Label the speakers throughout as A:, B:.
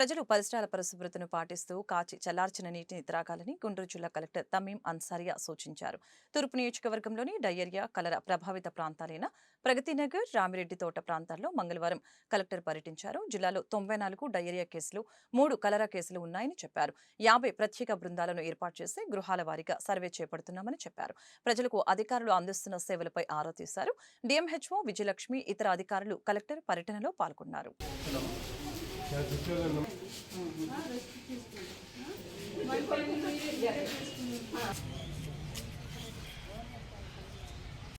A: ప్రజలు పరిసరాల పరిశుభ్రతను పాటిస్తూ కాచి చల్లార్చిన నీటిని త్రాగాలని గుంటూరు జిల్లా కలెక్టర్ తమీం అన్సారియా సూచించారు. తూర్పు నియోజకవర్గంలోని డయేరియా కలర ప్రభావిత ప్రాంతాలైన ప్రగతినగర్ రామిరెడ్డి తోట ప్రాంతాల్లో మంగళవారం కలెక్టర్ పర్యటించారు. జిల్లాలో తొంభై నాలుగు డయేరియా కేసులు మూడు కలరా కేసులు ఉన్నాయని చెప్పారు. యాభై ప్రత్యేక బృందాలను ఏర్పాటు చేసి గృహాల వారీగా సర్వే చేపడుతున్నామని చెప్పారు. ప్రజలకు అధికారులు అందిస్తున్న సేవలపై ఆరా తీశారు. డిఎంహెచ్ఓ విజయలక్ష్మి ఇతర అధికారులు కలెక్టర్ పర్యటనలో పాల్గొన్నారు. తీసుకుంటాను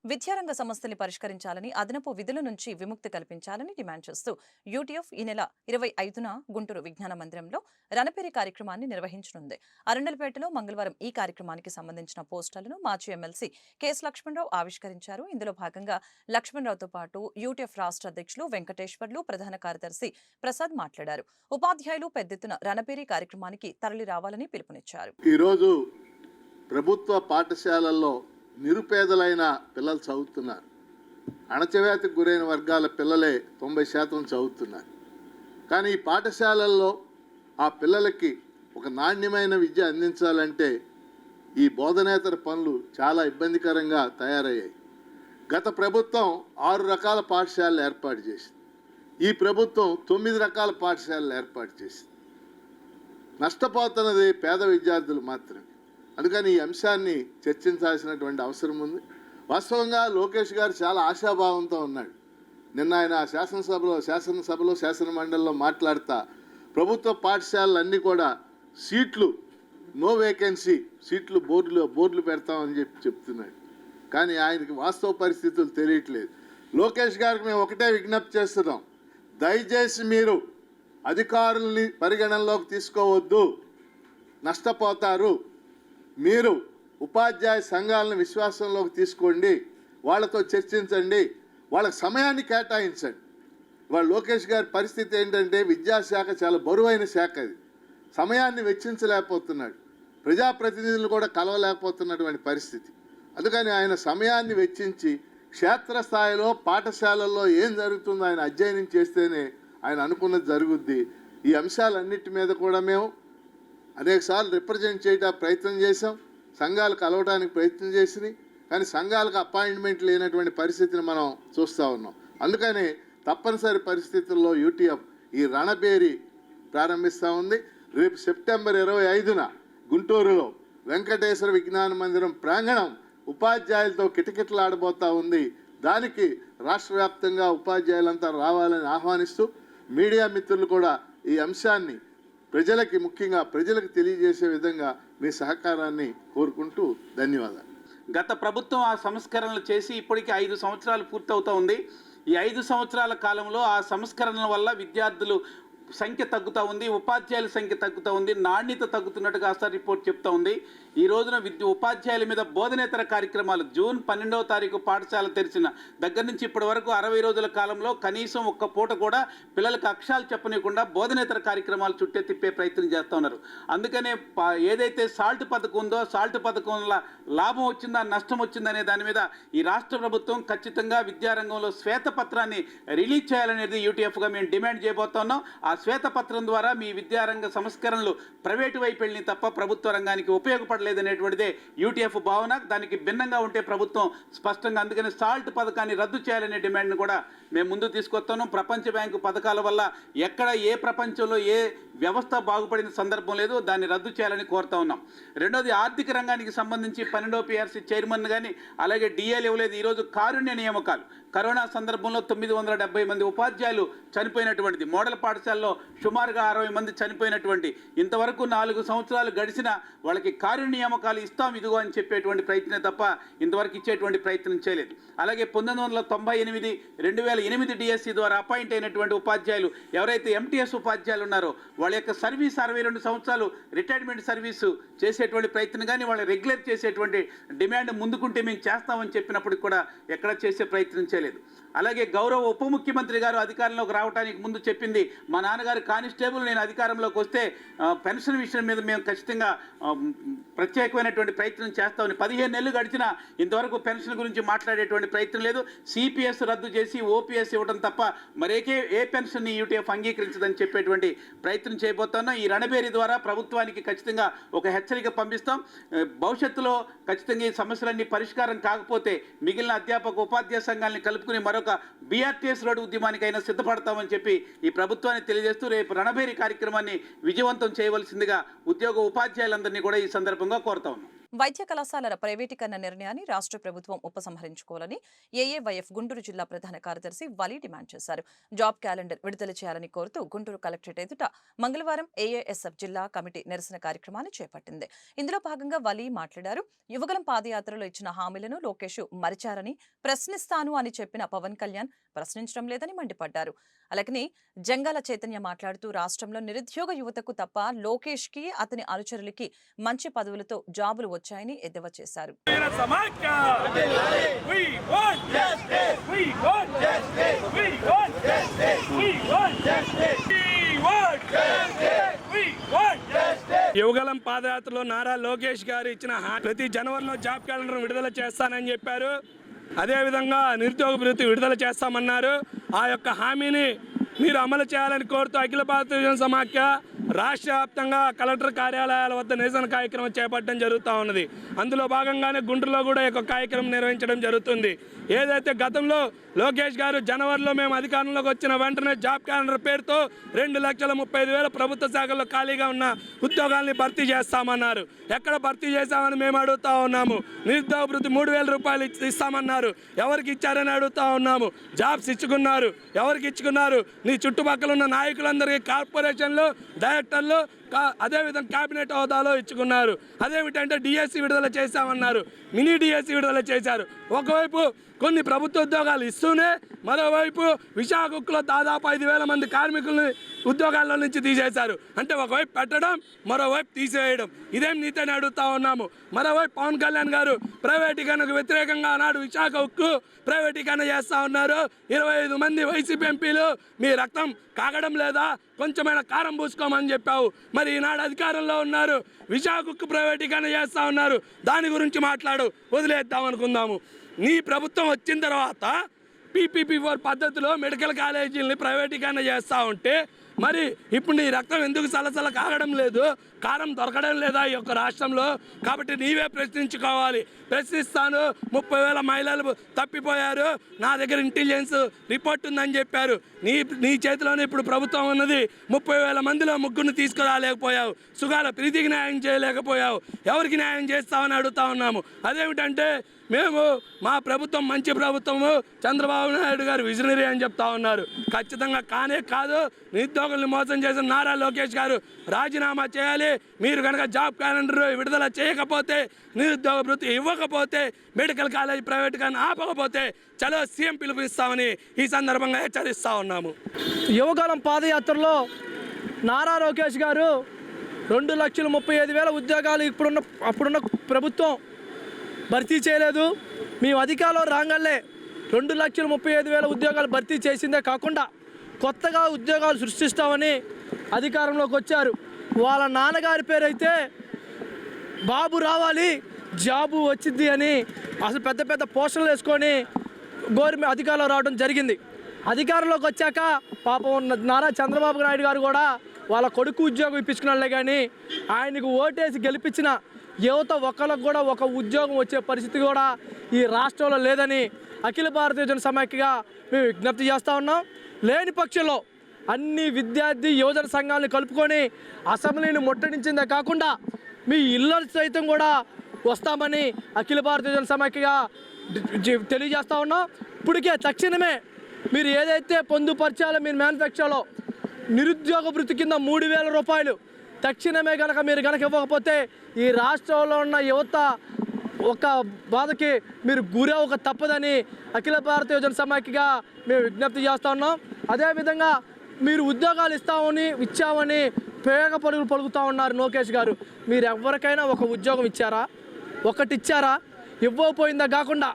A: విద్యారంగ సమస్యల్ని పరిష్కరించాలని అదనపు విధుల నుంచి విముక్తి కల్పించాలని డిమాండ్ చేస్తూ యూటీఎఫ్ ఈ నెల ఇరవై ఐదున గుంటూరు విజ్ఞాన మందిరంలో రణపేరి కార్యక్రమాన్ని నిర్వహించనుంది. అరండలపేటలో మంగళవారం ఈ కార్యక్రమానికి సంబంధించిన పోస్టర్లను మాజీ ఎమ్మెల్సీ కెఎస్ లక్ష్మణరావు ఆవిష్కరించారు. ఇందులో భాగంగా లక్ష్మణరావుతో పాటు యూటీఎఫ్ రాష్ట్ర అధ్యక్షులు వెంకటేశ్వర్లు ప్రధాన కార్యదర్శి ప్రసాద్ మాట్లాడారు. ఉపాధ్యాయులు పెద్దెత్తున రణపేరి కార్యక్రమానికి తరలి రావాలని పిలుపునిచ్చారు.
B: ఈరోజు ప్రభుత్వ పాఠశాలల్లో నిరుపేదలైన పిల్లలు చదువుతున్నారు. అణచవేతకు గురైన వర్గాల పిల్లలే తొంభై శాతం చదువుతున్నారు. కానీ ఈ పాఠశాలల్లో ఆ పిల్లలకి ఒక నాణ్యమైన విద్య అందించాలంటే ఈ బోధనేతర పనులు చాలా ఇబ్బందికరంగా తయారయ్యాయి. గత ప్రభుత్వం ఆరు రకాల పాఠశాలలు ఏర్పాటు చేసింది. ఈ ప్రభుత్వం తొమ్మిది రకాల పాఠశాలలు ఏర్పాటు చేసింది. నష్టపోతున్నది పేద విద్యార్థులు మాత్రమే. అందుకని ఈ అంశాన్ని చర్చించాల్సినటువంటి అవసరం ఉంది. వాస్తవంగా లోకేష్ గారు చాలా ఆశాభావంతో ఉన్నాడు. నిన్న ఆయన శాసనసభలో శాసనసభలో శాసన మండలిలో మాట్లాడుతా ప్రభుత్వ పాఠశాలలన్నీ కూడా సీట్లు నో వేకెన్సీ సీట్లు బోర్డులు బోర్డులు పెడతామని చెప్పి చెప్తున్నాడు. కానీ ఆయనకి వాస్తవ పరిస్థితులు తెలియట్లేదు. లోకేష్ గారికి మేము ఒకటే విజ్ఞప్తి చేస్తున్నాం. దయచేసి మీరు అధికారుల్ని పరిగణనలోకి తీసుకోవద్దు. నష్టపోతారు. మీరు ఉపాధ్యాయ సంఘాలను విశ్వాసంలోకి తీసుకోండి వాళ్ళతో చర్చించండి వాళ్ళకి సమయాన్ని కేటాయించండి. వాళ్ళ లోకేష్ గారి పరిస్థితి ఏంటంటే విద్యాశాఖ చాలా బరువైన శాఖ అది సమయాన్ని వెచ్చించలేకపోతున్నాడు. ప్రజాప్రతినిధులు కూడా కలవలేకపోతున్నటువంటి పరిస్థితి. అందుకని ఆయన సమయాన్ని వెచ్చించి క్షేత్రస్థాయిలో పాఠశాలల్లో ఏం జరుగుతుందో ఆయన అధ్యయనం చేస్తేనే ఆయన అనుకున్నది జరుగుద్ది. ఈ అంశాలన్నిటి మీద కూడా మేము అనేకసార్లు రిప్రజెంట్ చేయడానికి ప్రయత్నం చేశాం. సంఘాలు కలవడానికి ప్రయత్నం చేసినాయి. కానీ సంఘాలకు అపాయింట్మెంట్ లేనటువంటి పరిస్థితిని మనం చూస్తూ ఉన్నాం. అందుకని తప్పనిసరి పరిస్థితుల్లో యూటీఎఫ్ ఈ రణబేరి ప్రారంభిస్తూ ఉంది. రేపు సెప్టెంబర్ ఇరవై ఐదున గుంటూరులో వెంకటేశ్వర విజ్ఞాన మందిరం ప్రాంగణం ఉపాధ్యాయులతో కిటకిటలాడబోతా ఉంది. దానికి రాష్ట్ర వ్యాప్తంగా ఉపాధ్యాయులంతా రావాలని ఆహ్వానిస్తూ మీడియా మిత్రులు కూడా ఈ అంశాన్ని ప్రజలకి ముఖ్యంగా ప్రజలకు తెలియజేసే విధంగా మీ సహకారాన్ని కోరుకుంటూ ధన్యవాదాలు.
C: గత ప్రభుత్వం ఆ సంస్కరణలు చేసి ఇప్పటికి ఐదు సంవత్సరాలు పూర్తవుతూ ఉంది. ఈ ఐదు సంవత్సరాల కాలంలో ఆ సంస్కరణల వల్ల విద్యార్థులు సంఖ్య తగ్గుతూ ఉంది ఉపాధ్యాయుల సంఖ్య తగ్గుతూ ఉంది నాణ్యత తగ్గుతున్నట్టుగా కాస్త రిపోర్ట్ చెప్తా ఉంది. ఈ రోజున విద్య ఉపాధ్యాయుల మీద బోధనేతర కార్యక్రమాలు జూన్ పన్నెండవ తారీఖు పాఠశాల తెరిచిన దగ్గర నుంచి ఇప్పటి వరకు అరవై రోజుల కాలంలో కనీసం ఒక్క పూట కూడా పిల్లలకు అక్షరాలు చెప్పనీయకుండా బోధనేతర కార్యక్రమాలు చుట్టే తిప్పే ప్రయత్నం చేస్తూ ఉన్నారు. అందుకనే ఏదైతే సాల్ట్ పథకం ఉందో సాల్ట్ పథకం వల్ల లాభం వచ్చిందా నష్టం వచ్చిందనే దాని మీద ఈ రాష్ట్ర ప్రభుత్వం ఖచ్చితంగా విద్యారంగంలో శ్వేతపత్రాన్ని రిలీజ్ చేయాలనేది యూటీఎఫ్గా మేము డిమాండ్ చేయబోతున్నాం ఆ శ్వేతపత్రం ద్వారా మీ విద్యారంగ సంస్కరణలు ప్రైవేటు వైపు వెళ్ళిన తప్ప ప్రభుత్వ రంగానికి ఉపయోగపడలేదనేటువంటిదే యూటీఎఫ్ భావన. దానికి భిన్నంగా ఉంటే ప్రభుత్వం స్పష్టంగా అందుకని సాల్ట్ పథకాన్ని రద్దు చేయాలనే డిమాండ్ను కూడా మేము ముందు తీసుకొస్తాను. ప్రపంచ బ్యాంకు పథకాల వల్ల ఎక్కడ ఏ ప్రపంచంలో ఏ వ్యవస్థ బాగుపడిన సందర్భం లేదు. దాన్ని రద్దు చేయాలని కోరుతా ఉన్నాం. రెండోది ఆర్థిక రంగానికి సంబంధించి పన్నెండో పిఆర్సీ చైర్మన్ కానీ అలాగే డిఎల్ ఇవ్వలేదు ఈరోజు కారుణ్య నియామకాలు. కరోనా సందర్భంలో తొమ్మిది వందల డెబ్బై మంది ఉపాధ్యాయులు చనిపోయినటువంటిది. మోడల్ పాఠశాలలో సుమారుగా అరవై మంది చనిపోయినటువంటి ఇంతవరకు నాలుగు సంవత్సరాలు గడిచిన వాళ్ళకి కార్య నియామకాలు ఇస్తాం ఇదిగో అని చెప్పేటువంటి ప్రయత్నం తప్ప ఇంతవరకు ఇచ్చేటువంటి ప్రయత్నం చేయలేదు. అలాగే పంతొమ్మిది వందల తొంభై ఎనిమిది రెండు వేల ఎనిమిది డిఎస్సి ద్వారా అపాయింట్ అయినటువంటి ఉపాధ్యాయులు ఎవరైతే ఎంటీఎస్ ఉపాధ్యాయులు ఉన్నారో వాళ్ళ యొక్క సర్వీస్ అరవై రెండు సంవత్సరాలు రిటైర్మెంట్ సర్వీసు చేసేటువంటి ప్రయత్నం కానీ వాళ్ళు రెగ్యులర్ చేసేటువంటి డిమాండ్ ముందుకుంటే మేము చేస్తామని చెప్పినప్పటికి కూడా ఎక్కడ చేసే ప్రయత్నం చేయలేదు. చేయలేదు. అలాగే గౌరవ ఉప ముఖ్యమంత్రి గారు అధికారంలోకి రావడానికి ముందు చెప్పింది మా నాన్నగారు కానిస్టేబుల్ నేను అధికారంలోకి వస్తే పెన్షన్ విషయం మీద మేము ఖచ్చితంగా ప్రత్యేకమైనటువంటి ప్రయత్నం చేస్తామని పదిహేను నెలలు గడిచినా ఇంతవరకు పెన్షన్ గురించి మాట్లాడేటువంటి ప్రయత్నం లేదు. సిపిఎస్ రద్దు చేసి ఓపీఎస్ ఇవ్వడం తప్ప మరేకే ఏ పెన్షన్ యూటీఎఫ్ అంగీకరించదని చెప్పేటువంటి ప్రయత్నం చేయబోతున్నాం ఈ రణబేరి ద్వారా ప్రభుత్వానికి ఖచ్చితంగా ఒక హెచ్చరిక పంపిస్తాం. భవిష్యత్తులో ఖచ్చితంగా ఈ సమస్యలన్నీ పరిష్కారం కాకపోతే మిగిలిన అధ్యాపక ఉపాధ్యాయ సంఘాలని కలుపుకుని మరొక బీఆర్టీఎస్ రోడ్డు ఉద్యమానికైనా సిద్ధపడతామని చెప్పి ఈ ప్రభుత్వాన్ని తెలియజేస్తూ రేపు రణబేరి కార్యక్రమాన్ని విజయవంతం చేయవలసిందిగా ఉద్యోగ ఉపాధ్యాయులందరినీ కూడా ఈ సందర్భంగా కోరుతా ఉన్నాం.
A: వైద్య కళాశాలల ప్రైవేటీకరణ నిర్ణయాన్ని రాష్ట్ర ప్రభుత్వం ఉపసంహరించుకోవాలని ఏఏవైఎఫ్ గుంటూరు జిల్లా ప్రధాన కార్యదర్శి వలి డిమాండ్ చేశారు. జాబ్ క్యాలెండర్ విడుదల చేయాలని కోరుతూ గుంటూరు కలెక్టరేట్ ఎదుట మంగళవారం ఏఏఎస్ఎఫ్ జిల్లా కమిటీ నిరసన కార్యక్రమాన్ని చేపట్టింది. ఇందులో భాగంగా వలి మాట్లాడారు. యువగలం పాదయాత్రలో ఇచ్చిన హామీలను లోకేష్ మరిచారని ప్రశ్నిస్తాను అని చెప్పిన పవన్ కళ్యాణ్ ప్రశ్నించడం లేదని మండిపడ్డారు. అలాగని జంగాల చైతన్య మాట్లాడుతూ రాష్ట్రంలో నిరుద్యోగ యువతకు తప్ప లోకేష్కి అతని అనుచరులకి మంచి పదవులతో జాబులు వచ్చాయని ఎద్దేవా చేశారు!
D: యువగలం పాదయాత్రలో నారా లోకేష్ గారు ఇచ్చిన ప్రతి జనవరిలో జాబ్ క్యాలెండర్ విడుదల చేస్తానని చెప్పారు. అదేవిధంగా నిరుద్యోగ భృతి విడుదల చేస్తామన్నారు. ఆ యొక్క హామీని మీరు అమలు చేయాలని కోరుతూ అఖిల భారత సమాఖ్య రాష్ట్ర వ్యాప్తంగా కలెక్టర్ కార్యాలయాల వద్ద నిరసన కార్యక్రమం చేపట్టడం జరుగుతూ ఉన్నది. అందులో భాగంగానే గుంటూరులో కూడా ఈ కార్యక్రమం నిర్వహించడం జరుగుతుంది. ఏదైతే గతంలో లోకేష్ గారు జనవరిలో మేము అధికారంలోకి వచ్చిన వెంటనే జాబ్ క్యాలెండర్ పేరుతో రెండు లక్షల ముప్పై ఐదు వేల ప్రభుత్వ శాఖల్లో ఖాళీగా ఉన్న ఉద్యోగాల్ని భర్తీ చేస్తామన్నారు. ఎక్కడ భర్తీ చేశామని మేము అడుగుతా ఉన్నాము. నిరుద్యోగ భృతి మూడు వేల రూపాయలు ఇస్తామన్నారు. ఎవరికి ఇచ్చారని అడుగుతా ఉన్నాము. జాబ్స్ ఇచ్చుకున్నారు. ఎవరికి ఇచ్చుకున్నారు? నీ చుట్టుపక్కల ఉన్న నాయకులందరికీ కార్పొరేషన్లో దయ కా- అదేవిధంగా కేబినెట్ హోదాలో ఇచ్చుకున్నారు. అదేమిటంటే డిఎస్సి విడుదల చేశామన్నారు. మినీ డిఎస్సి విడుదల చేశారు. ఒకవైపు కొన్ని ప్రభుత్వ ఉద్యోగాలు ఇస్తూనే మరోవైపు విశాఖ దాదాపు ఐదు వేల మంది కార్మికుల్ని ఉద్యోగాల్లో నుంచి తీసేశారు. అంటే ఒకవైపు పెట్టడం మరోవైపు తీసేయడం. ఇదేం నీతని అడుగుతా ఉన్నాము. మరోవైపు పవన్ కళ్యాణ్ గారు ప్రైవేటీకరణకు వ్యతిరేకంగా ఆనాడు విశాఖ ఉక్కు ప్రైవేటీకరణ చేస్తా ఉన్నారు. ఇరవై ఐదు మంది వైసీపీ ఎంపీలు మీ రక్తం కాగడం లేదా? కొంచెమైనా కారం పూసుకోమని చెప్పావు. మరి ఈనాడు అధికారంలో ఉన్నారు. విశాఖకు ప్రైవేటీకరణ చేస్తా ఉన్నారు. దాని గురించి మాట్లాడు వదిలేద్దాం అనుకుందాము. నీ ప్రభుత్వం వచ్చిన తర్వాత పీపీపీ ఫోర్ పద్ధతిలో మెడికల్ కాలేజీలని ప్రైవేటీకరణ చేస్తూ ఉంటే మరి ఇప్పుడు నీ రక్తం ఎందుకు సలసల కాగడం లేదు? కారం దొరకడం లేదా ఈ యొక్క రాష్ట్రంలో? కాబట్టి నీవే ప్రశ్నించుకోవాలి. ప్రశ్నిస్తాను. ముప్పై వేల మహిళలు తప్పిపోయారు. నా దగ్గర ఇంటెలిజెన్స్ రిపోర్ట్ ఉందని చెప్పారు. నీ నీ చేతిలోనే ఇప్పుడు ప్రభుత్వం ఉన్నది. ముప్పై వేల మందిలో ముగ్గురిని తీసుకురాలేకపోయావు. సుగాల ప్రీతికి న్యాయం చేయలేకపోయావు. ఎవరికి న్యాయం చేస్తామని అడుగుతా ఉన్నాము. అదేమిటంటే మేము మా ప్రభుత్వం మంచి ప్రభుత్వము. చంద్రబాబు నాయుడు గారు విజనరీ అని చెప్తా ఉన్నారు. ఖచ్చితంగా కానే కాదు. నిరుద్యోగుల్ని మోసం చేసిన నారా లోకేష్ గారు రాజీనామా చేయాలి. మీరు కనుక జాబ్ క్యాలెండర్ విడుదల చేయకపోతే నిరుద్యోగ వృత్తి ఇవ్వకపోతే మెడికల్ కాలేజ్ ప్రైవేట్ కానీ ఆపకపోతే చలో సీఎం పిలుపునిస్తామని ఈ సందర్భంగా హెచ్చరిస్తా ఉన్నాము.
E: యువకాలం పాదయాత్రలో నారా లోకేష్ గారు రెండు లక్షల ముప్పై ఐదు వేల ఉద్యోగాలు ఇప్పుడున్న అప్పుడున్న ప్రభుత్వం భర్తీ చేయలేదు. మేము అధికారంలో రాగానే రెండు లక్షల ముప్పై ఐదు వేల ఉద్యోగాలు భర్తీ చేసిందే కాకుండా కొత్తగా ఉద్యోగాలు సృష్టిస్తామని అధికారంలోకి వచ్చారు. వాళ్ళ నాన్నగారి పేరైతే బాబు రావాలి జాబు వచ్చింది అని అసలు పెద్ద పెద్ద పోస్టర్లు వేసుకొని గవర్నమెంట్ అధికారంలో రావడం జరిగింది. అధికారంలోకి వచ్చాక పాపం నారా చంద్రబాబు నాయుడు గారు కూడా వాళ్ళ కొడుకు ఉద్యోగం ఇప్పించుకున్నాళ్ళే కానీ ఆయనకు ఓటేసి గెలిపించిన యువత ఒకరికి కూడా ఒక ఉద్యోగం వచ్చే పరిస్థితి కూడా ఈ రాష్ట్రంలో లేదని అఖిల భారతీయ జన సమాఖ్యగా మేము విజ్ఞప్తి చేస్తూ ఉన్నాం. లేని పక్షంలో అన్ని విద్యార్థి యువజన సంఘాలను కలుపుకొని అసెంబ్లీని ముట్టడించిందే కాకుండా మీ ఇళ్ళ సైతం కూడా వస్తామని అఖిల భారతీయ జన సమాఖ్యగా తెలియజేస్తూ తెలియజేస్తా ఉన్నాం. ఇప్పటికే తక్షణమే మీరు ఏదైతే పొందుపరచాలో మీరు మ్యానుఫ్యాక్చర్లో నిరుద్యోగ వృత్తి కింద మూడు వేల రూపాయలు తక్షణమే కనుక మీరు కనుక ఇవ్వకపోతే ఈ రాష్ట్రంలో ఉన్న యువత ఒక బాధకి మీరు గురవక తప్పదని అఖిల భారతీయ జన సమాఖ్యగా మేము విజ్ఞప్తి చేస్తా ఉన్నాం. అదేవిధంగా మీరు ఉద్యోగాలు ఇస్తామని ఇచ్చామని పేగ పరుగులు పలుకుతూ ఉన్నారు లోకేష్ గారు. మీరు ఎవరికైనా ఒక ఉద్యోగం ఇచ్చారా? ఒకటి ఇచ్చారా? ఇవ్వకపోయిందా కాకుండా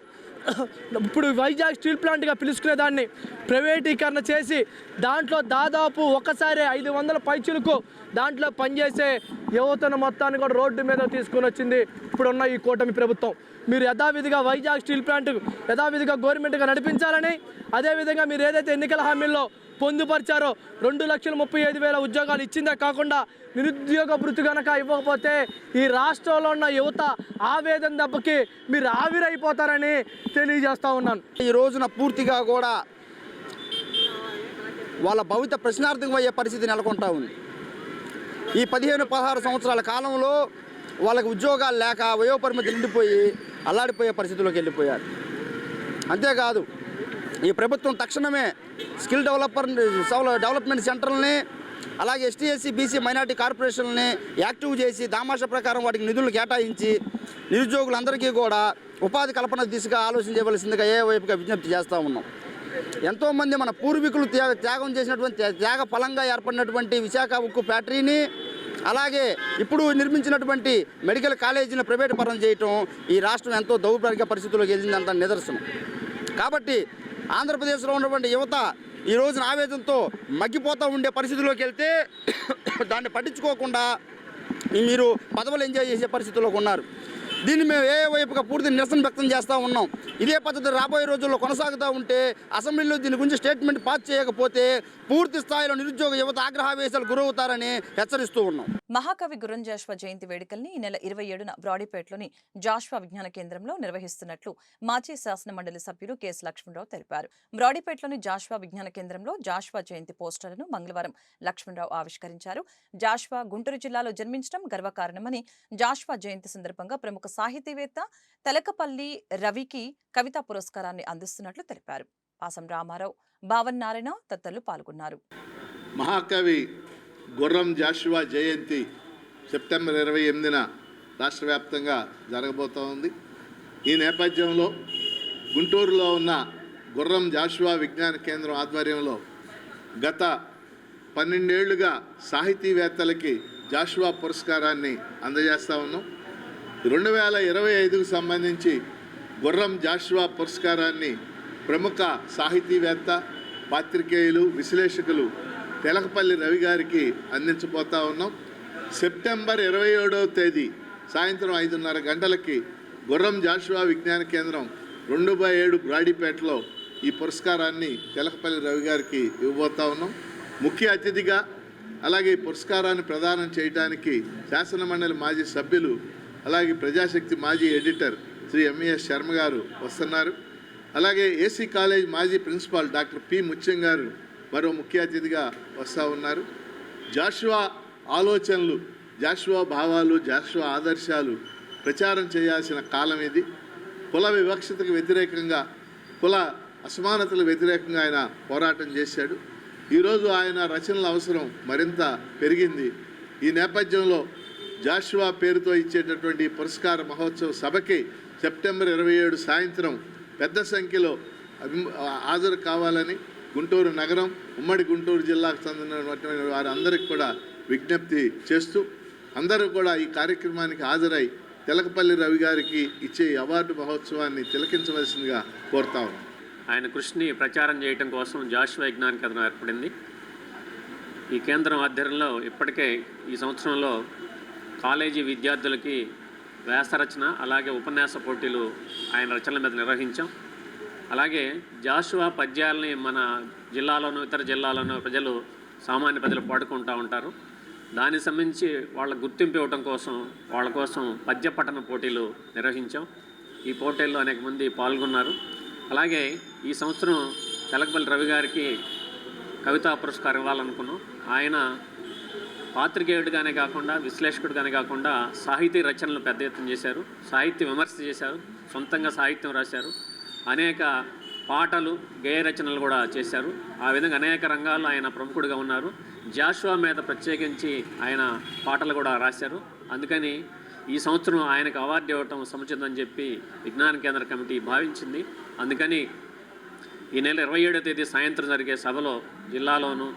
E: ఇప్పుడు వైజాగ్ స్టీల్ ప్లాంట్గా పిలుచుకునే దాన్ని ప్రైవేటీకరణ చేసి దాంట్లో దాదాపు ఒకసారి ఐదు వందల పైచులకు దాంట్లో పనిచేసే యువతను మొత్తాన్ని కూడా రోడ్డు మీద తీసుకుని వచ్చింది ఇప్పుడున్న ఈ కూటమి ప్రభుత్వం. మీరు యథావిధిగా వైజాగ్ స్టీల్ ప్లాంట్ యథావిధిగా గవర్నమెంట్గా నడిపించాలని అదేవిధంగా మీరు ఏదైతే ఎన్నికల హామీల్లో పొందుపరిచారో రెండు లక్షల ముప్పై ఐదు వేల ఉద్యోగాలు ఇచ్చిందే కాకుండా నిరుద్యోగ వృత్తి కనుక ఇవ్వకపోతే ఈ రాష్ట్రంలో ఉన్న యువత ఆవేదన దెబ్బకి మీరు ఆవిరైపోతారని తెలియజేస్తూ ఉన్నాను.
F: ఈ రోజున పూర్తిగా కూడా వాళ్ళ భవిత ప్రశ్నార్థకమయ్యే పరిస్థితి నెలకొంటా ఉంది. ఈ పదిహేను పదహారు సంవత్సరాల కాలంలో వాళ్ళకి ఉద్యోగాలు లేక వయోపరిమితి నిండిపోయి అల్లాడిపోయే పరిస్థితిలోకి వెళ్ళిపోయారు. అంతేకాదు ఈ ప్రభుత్వం తక్షణమే స్కిల్ డెవలపర్ డెవలప్మెంట్ సెంటర్లని అలాగే ఎస్టీ ఎస్సీ బీసీ మైనార్టీ కార్పొరేషన్ని యాక్టివ్ చేసి దామాష ప్రకారం వాటికి నిధులు కేటాయించి నిరుద్యోగులందరికీ కూడా ఉపాధి కల్పన దిశగా ఆలోచన చేయవలసిందిగా ఏ వైపుగా విజ్ఞప్తి చేస్తూ ఉన్నాం. ఎంతోమంది మన పూర్వీకులు త్యాగ త్యాగం చేసినటువంటి త్యాగ ఫలంగా ఏర్పడినటువంటి విశాఖ ఉక్కు ఫ్యాక్టరీని అలాగే ఇప్పుడు నిర్మించినటువంటి మెడికల్ కాలేజీని ప్రైవేట్ పరం చేయటం ఈ రాష్ట్రం ఎంతో దౌర్భాగ్య పరిస్థితుల్లోకి వెళ్ళిందంత నిదర్శనం. కాబట్టి ఆంధ్రప్రదేశ్లో ఉన్నటువంటి యువత ఈ రోజున ఆవేదనతో మగ్గిపోతూ ఉండే పరిస్థితిలోకి వెళ్తే దాన్ని పట్టించుకోకుండా మీరు పదవులు ఎంజాయ్ చేసే పరిస్థితుల్లోకి ఉన్నారు. దీన్ని మేము ఏ వైపుగా పూర్తి నిరసన వ్యక్తం చేస్తూ ఉన్నాం. ఇదే పద్ధతి రాబోయే రోజుల్లో కొనసాగుతూ ఉంటే అసెంబ్లీలో దీని గురించి స్టేట్మెంట్ పాస్ చేయకపోతే పూర్తి స్థాయిలో నిరుద్యోగ యువత ఆగ్రహావేశాలు గురవుతారని హెచ్చరిస్తూ ఉన్నాం.
A: మహాకవి గురంజాష్వ జయంతి వేడుకల్ని ఈ నెల ఇరవై ఏడున బ్రాడీపేటలోని జాష్వా విజ్ఞాన కేంద్రంలో నిర్వహిస్తున్నట్లు మాజీ శాసన మండలి సభ్యులు కెఎస్ లక్ష్మణరావు తెలిపారు. బ్రాడీపేటలోని జాష్వా విజ్ఞాన కేంద్రంలో జాష్వా జయంతి పోస్టర్లను మంగళవారం లక్ష్మణరావు ఆవిష్కరించారు. జాష్వా గుంటూరు జిల్లాలో జన్మించడం గర్వకారణమని జాష్వా జయంతి సందర్భంగా ప్రముఖ సాహితీవేత్త తెలకపల్లి రవికి కవితా పురస్కారాన్ని అందిస్తున్నట్లు తెలిపారు. పాసం రామారావు భావన్ నారాయణ తదితరులు పాల్గొన్నారు.
B: మహాకవి గుర్రం జాషువా జయంతి సెప్టెంబర్ ఇరవై ఎనిమిదిన రాష్ట్ర వ్యాప్తంగా జరగబోతూ ఉంది. ఈ నేపథ్యంలో గుంటూరులో ఉన్న గుర్రం జాషువా విజ్ఞాన కేంద్రం ఆధ్వర్యంలో గత పన్నెండేళ్ళుగా సాహితీవేత్తలకి జాషువా పురస్కారాన్ని అందజేస్తా ఉన్నాం. రెండు వేల ఇరవై ఐదుకు సంబంధించి గుర్రం జాషువా పురస్కారాన్ని ప్రముఖ సాహితీవేత్త పాత్రికేయులు విశ్లేషకులు తెలకపల్లి రవి గారికి అందించబోతా ఉన్నాం. సెప్టెంబర్ ఇరవై ఏడవ తేదీ సాయంత్రం ఐదున్నర గంటలకి గుర్రం జాషువా విజ్ఞాన కేంద్రం రెండు బై ఏడు బ్రాడీపేటలో ఈ పురస్కారాన్ని తెలకపల్లి రవి గారికి ఇవ్వబోతా ఉన్నాం. ముఖ్య అతిథిగా అలాగే ఈ పురస్కారాన్ని ప్రదానం చేయడానికి శాసనమండలి మాజీ సభ్యులు అలాగే ప్రజాశక్తి మాజీ ఎడిటర్ శ్రీ ఎంఈఎస్ శర్మ గారు వస్తున్నారు. అలాగే ఏసీ కాలేజ్ మాజీ ప్రిన్సిపాల్ డాక్టర్ పి ముత్యం గారు మరో ముఖ్య అతిథిగా వస్తూ ఉన్నారు. జాషువా ఆలోచనలు జాషువా భావాలు జాషువా ఆదర్శాలు ప్రచారం చేయాల్సిన కాలం ఇది. కుల వివక్షతకు వ్యతిరేకంగా కుల అసమానతలకు వ్యతిరేకంగా ఆయన పోరాటం చేశాడు. ఈరోజు ఆయన రచనల అవసరం మరింత పెరిగింది. ఈ నేపథ్యంలో జాషువా పేరుతో ఇచ్చేటటువంటి పురస్కార మహోత్సవ సభకి సెప్టెంబర్ ఇరవై ఏడు సాయంత్రం పెద్ద సంఖ్యలో అభి హాజరు కావాలని గుంటూరు నగరం ఉమ్మడి గుంటూరు జిల్లాకు చెందినటువంటి వారందరికీ కూడా విజ్ఞప్తి చేస్తూ అందరూ కూడా ఈ కార్యక్రమానికి హాజరై తిలకపల్లి రవి గారికి ఇచ్చే అవార్డు మహోత్సవాన్ని తిలకించవలసిందిగా కోరుతా
G: ఆయన కృషిని ప్రచారం చేయటం కోసం జాషువా విజ్ఞాన కేంద్రం ఏర్పడింది. ఈ కేంద్రం ఆధ్వర్యంలో ఇప్పటికే ఈ సంవత్సరంలో కాలేజీ విద్యార్థులకి వ్యాసరచన అలాగే ఉపన్యాస పోటీలు ఆయన రచనల మీద నిర్వహించాం. అలాగే జాషువా పద్యాలని మన జిల్లాలోనూ ఇతర జిల్లాలోనూ ప్రజలు సామాన్య ప్రజలు పాడుకుంటూ ఉంటారు. దానికి సంబంధించి వాళ్ళ గుర్తింపు ఇవ్వటం కోసం వాళ్ళ కోసం పద్య పఠన పోటీలు నిర్వహించాం. ఈ పోటీల్లో అనేక మంది పాల్గొన్నారు. అలాగే ఈ సంవత్సరం తెలకపల్లి రవి గారికి కవితా పురస్కారం ఇవ్వాలనుకున్నాం. ఆయన పాత్రికేయుడిగానే కాకుండా విశ్లేషకుడిగానే కాకుండా సాహితీ రచనలు పెద్ద ఎత్తున చేశారు. సాహిత్య విమర్శ చేశారు. సొంతంగా సాహిత్యం రాశారు. అనేక పాటలు గేయ రచనలు కూడా చేశారు. ఆ విధంగా అనేక రంగాల్లో ఆయన ప్రముఖుడిగా ఉన్నారు. జాషువా మీద ప్రత్యేకించి ఆయన పాటలు కూడా రాశారు. అందుకని ఈ సంవత్సరం ఆయనకు అవార్డు ఇవ్వటం సముచితం చెప్పి విజ్ఞాన కేంద్ర కమిటీ భావించింది. అందుకని ఈ నెల ఇరవై ఏడో తేదీ సాయంత్రం జరిగే సభలో జిల్లాలోనూ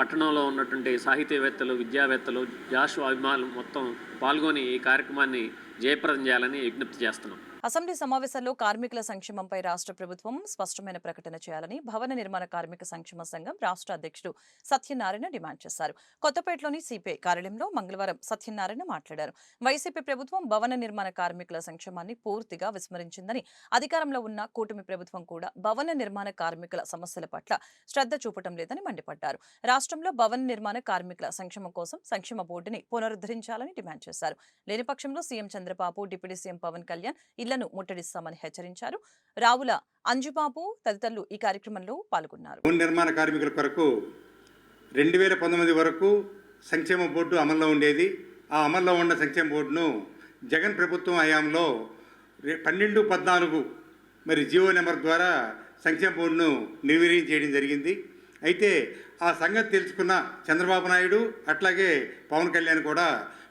G: పట్టణంలో ఉన్నటువంటి సాహితీవేత్తలు విద్యావేత్తలు జాషు అభిమానులు మొత్తం పాల్గొని ఈ కార్యక్రమాన్ని జయప్రదం చేయాలని విజ్ఞప్తి చేస్తున్నాం.
A: అసెంబ్లీ సమావేశాల్లో కార్మికుల సంక్షేమంపై రాష్ట్ర ప్రభుత్వం స్పష్టమైన ప్రకటన చేయాలని భవన నిర్మాణ కార్మిక సంక్షేమ సంఘం రాష్ట్ర అధ్యక్షుడు సత్యనారాయణ డిమాండ్ చేశారు. కొత్తపేటలోని సిపిఐ కార్యాలయంలో మంగళవారం సత్యనారాయణ మాట్లాడారు. వైసీపీ ప్రభుత్వం భవన నిర్మాణ కార్మికుల సంక్షేమాన్ని పూర్తిగా విస్మరించిందని అధికారంలో ఉన్న కూటమి ప్రభుత్వం కూడా భవన నిర్మాణ కార్మికుల సమస్యల పట్ల శ్రద్ధ చూపటం లేదని మండిపడ్డారు. రాష్ట్రంలో భవన నిర్మాణ కార్మికుల సంక్షేమం కోసం సంక్షేమ బోర్డుని పునరుద్ధరించాలని డిమాండ్ చేశారు. లేని పక్షంలో CM Chandrababu deputy CM Pawan Kalyan ఇళ్ళను ముట్టడిస్తామని హెచ్చరించారు. రావుల అంజుబాబు తదితరులు ఈ కార్యక్రమంలో పాల్గొన్నారు.
H: భవన నిర్మాణ కార్మికుల కొరకు రెండు వేల పంతొమ్మిది వరకు సంక్షేమ బోర్డు అమల్లో ఉండేది. ఆ అమల్లో ఉన్న సంక్షేమ బోర్డును జగన్ ప్రభుత్వం హయాంలో పన్నెండు పద్నాలుగు మరి జియో నెంబర్ ద్వారా సంక్షేమ బోర్డును నిర్వీర్యం చేయడం జరిగింది. అయితే ఆ సంగతి తెలుసుకున్న చంద్రబాబు నాయుడు అట్లాగే పవన్ కళ్యాణ్ కూడా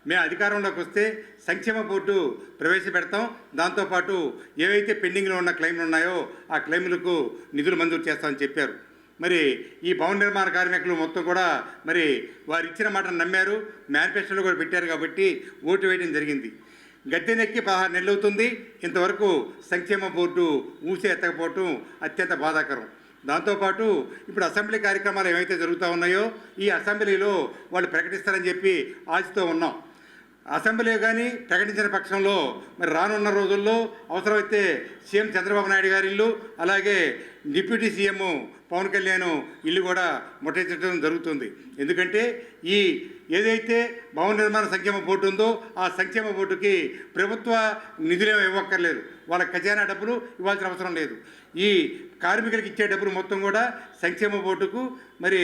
H: మేము అధికారంలోకి వస్తే సంక్షేమ బోర్డు ప్రవేశపెడతాం. దాంతోపాటు ఏవైతే పెండింగ్లో ఉన్న క్లెయిమ్లు ఉన్నాయో ఆ క్లెయిమ్లకు నిధులు మంజూరు చేస్తామని చెప్పారు. మరి ఈ భవన నిర్మాణ కార్మికులు మొత్తం కూడా మరి వారు ఇచ్చిన మాటను నమ్మారు. మేనిఫెస్టోలో కూడా పెట్టారు కాబట్టి ఓటు వేయడం జరిగింది. గద్దెనెక్కి పదహారు నెలలు అవుతుంది. ఇంతవరకు సంక్షేమ బోర్డు ఊసే ఎత్తకపోవటం అత్యంత బాధాకరం. దాంతోపాటు ఇప్పుడు అసెంబ్లీ కార్యక్రమాలు ఏవైతే జరుగుతూ ఉన్నాయో ఈ అసెంబ్లీలో వాళ్ళు ప్రకటిస్తారని చెప్పి ఆశతో ఉన్నాం. అసెంబ్లీ కానీ ప్రకటించిన పక్షంలో మరి రానున్న రోజుల్లో అవసరమైతే సీఎం చంద్రబాబు నాయుడు గారి ఇల్లు అలాగే డిప్యూటీ సీఎం పవన్ కళ్యాణ్ ఇల్లు కూడా ముట్టించడం జరుగుతుంది. ఎందుకంటే ఈ ఏదైతే భవన నిర్మాణ సంక్షేమ బోర్డు ఉందో ఆ సంక్షేమ బోర్డుకి ప్రభుత్వ నిధులు ఇవ్వక్కర్లేదు. వాళ్ళ ఖజానా డబ్బులు ఇవ్వాల్సిన అవసరం లేదు. ఈ కార్మికులకు ఇచ్చే డబ్బులు మొత్తం కూడా సంక్షేమ బోర్డుకు మరి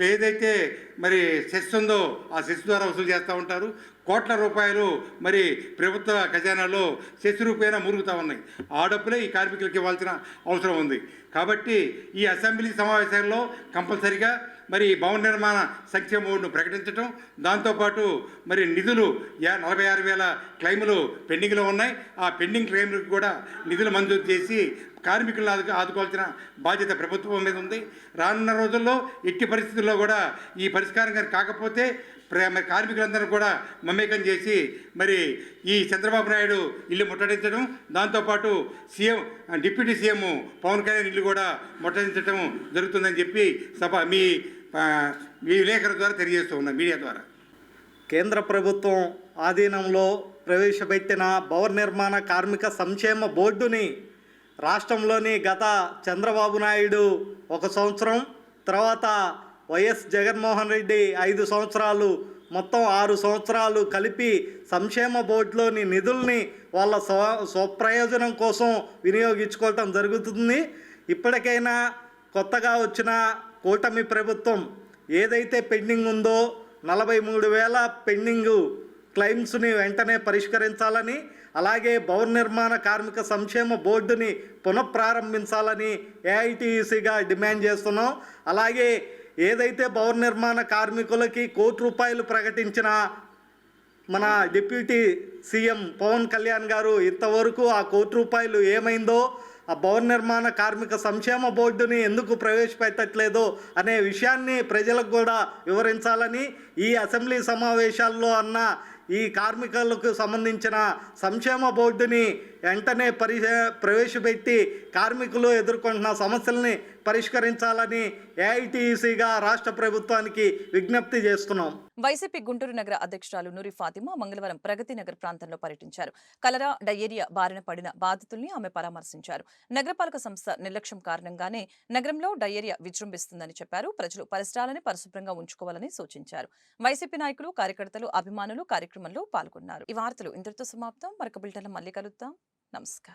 H: ఏదైతే మరి సెస్ ఉందో ఆ సెస్ ద్వారా వసూలు చేస్తూ ఉంటారు. కోట్ల రూపాయలు మరి ప్రభుత్వ ఖజానాలో సెస్ రూపాయన మురుగుతూ ఉన్నాయి. ఆ డబ్బులే ఈ కార్మికులకు ఇవ్వాల్సిన అవసరం ఉంది. కాబట్టి ఈ అసెంబ్లీ సమావేశాల్లో కంపల్సరిగా మరి భవన నిర్మాణ సంక్షేమ బోర్డును ప్రకటించడం దాంతోపాటు మరి నిధులు యా నలభై ఆరు వేల క్లైములు పెండింగ్లో ఉన్నాయి. ఆ పెండింగ్ క్లైములకు కూడా నిధులు మంజూరు చేసి కార్మికులను ఆదు ఆదుకోవాల్సిన బాధ్యత ప్రభుత్వం మీద ఉంది. రానున్న రోజుల్లో ఎట్టి పరిస్థితుల్లో కూడా ఈ పరిష్కారం కానీ కాకపోతే ప్ర- మరి కార్మికులందరూ కూడా మమేకం చేసి మరి ఈ చంద్రబాబు నాయుడు ఇల్లు ముట్టడించడం దాంతోపాటు CM deputy CM Pawan Kalyan ఇల్లు కూడా ముట్టడించడం జరుగుతుందని చెప్పి సభ మీ మీ విలేకరుల ద్వారా తెలియజేస్తూ ఉన్నాం మీడియా ద్వారా.
I: కేంద్ర ప్రభుత్వం ఆధీనంలో ప్రవేశపెట్టిన భవన నిర్మాణ కార్మిక సంక్షేమ బోర్డుని రాష్ట్రంలోని గత చంద్రబాబు నాయుడు ఒక సంవత్సరం తర్వాత వైఎస్ జగన్మోహన్ రెడ్డి ఐదు సంవత్సరాలు మొత్తం ఆరు సంవత్సరాలు కలిపి సంక్షేమ బోర్డులోని నిధుల్ని వాళ్ళ స్వ స్వప్రయోజనం కోసం వినియోగించుకోవటం జరుగుతుంది. ఇప్పటికైనా కొత్తగా వచ్చిన కూటమి ప్రభుత్వం ఏదైతే పెండింగ్ ఉందో నలభై మూడు వేల పెండింగు క్లెయిమ్స్ని వెంటనే పరిష్కరించాలని అలాగే భవన నిర్మాణ కార్మిక సంక్షేమ బోర్డుని పునఃప్రారంభించాలని ఏఐటీయూసీగా డిమాండ్ చేస్తున్నాం. అలాగే ఏదైతే భవన నిర్మాణ కార్మికులకి కోటి రూపాయలు ప్రకటించిన మన డిప్యూటీ సీఎం పవన్ కళ్యాణ్ గారు ఇంతవరకు ఆ కోటి రూపాయలు ఏమైందో ఆ భవన నిర్మాణ కార్మిక సంక్షేమ బోర్డుని ఎందుకు ప్రవేశపెట్టట్లేదో అనే విషయాన్ని ప్రజలకు కూడా వివరించాలని ఈ అసెంబ్లీ సమావేశాల్లో అన్న ఈ కార్మికులకు సంబంధించిన సంక్షేమ బోర్డుని వెంటనే పరి ప్రవేశపెట్టి కార్మికులు ఎదుర్కొంటున్న సమస్యల్ని పరిష్కరించాలని ఏఐటీసీగా రాష్ట్ర ప్రభుత్వానికి విజ్ఞప్తి చేస్తున్నాం.
A: వైసీపీ గుంటూరు నగర అధ్యక్షురాలు నూరి ఫాతిమా మంగళవారం ప్రగతి నగర్ ప్రాంతంలో పర్యటించారు. కలరా డయేరియా బారిన పడిన బాధితుల్ని ఆమె పరామర్శించారు. నగరపాలక సంస్థ నిర్లక్ష్యం కారణంగానే నగరంలో డయేరియా విజృంభిస్తుందని చెప్పారు. ప్రజలు పరిసరాలని పరిశుభ్రంగా ఉంచుకోవాలని సూచించారు. వైసీపీ నాయకులు కార్యకర్తలు అభిమానులు కార్యక్రమంలో పాల్గొన్నారు. ఈ వార్తలు ఇంతటితో సమాప్తం. మరొక బిల్టన్లో మళ్ళీ కలుద్దాం. ನಮಸ್ಕಾರ